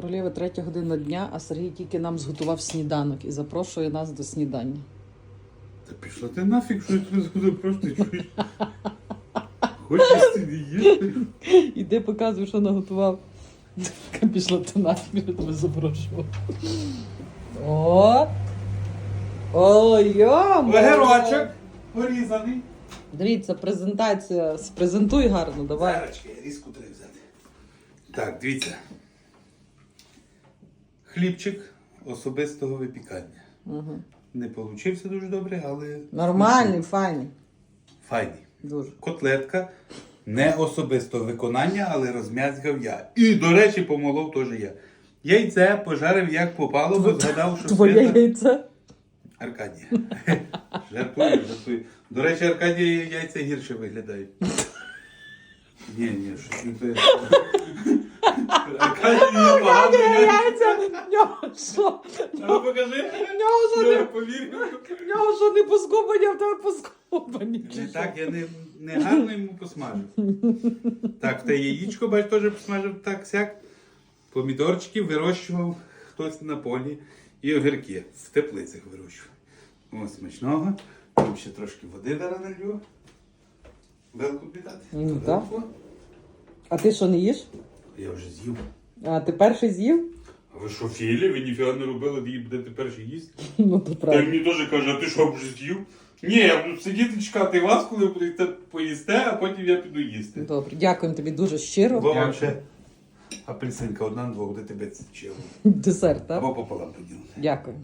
Королєва третя година дня, а Сергій тільки нам зготував сніданок і запрошує нас до снідання. Та пішла ти нафіг, що я тебе згодом просто чуєш. Хочеш ти не їсти? Іди показуй, що наготував. Така Пішла ти нафіг, я тебе запрошував. О! Ой, йо! Огірочок порізаний. Дивіться, презентація. Спрезентуй гарно, давай. Зарочки, різку треба взяти. Так, дивіться. Хлібчик особистого випікання. Угу. Не получився дуже добре, але Нормальний, файний. файний. Дуже. Котлетка не особистого виконання, але розм'язгав я. І, до речі, помолов теж я. Яйце пожарив як попало, бо згадав, що Твоє Свята... яйце. Аркадія. Жартую, жартую. До речі, Аркадія яйця гірше виглядають. Ні, ні, щось не те. Аркадія погано яйця. В нього що? А ну покажи. В нього що я не, повірю. в нього що не поскубані, а в тебе поскубані. Не так, я не, не гарно йому посмажив. Так, те яєчко, бач, теж посмажив так сяк. Помідорчики вирощував хтось на полі і огірки в теплицях вирощував. О, смачного. Там ще трошки води зараз налью. Велку піддати. Ну, так. А ти що не їш? Я вже з'їв. А ти перший з'їв? А ви що, філі? Ви ніфіга не робили, ви будете перші їсти? Ну то Та правда. мені теж каже, а ти що вже з'їв? Ні, я буду сидіти чекати вас, коли ви будете поїсте, а потім я піду їсти. Добре, дякуємо тобі дуже щиро. Бо вам ще апельсинка одна, двох, де тебе це чило. Десерт, так? Або пополам поділити. Дякую.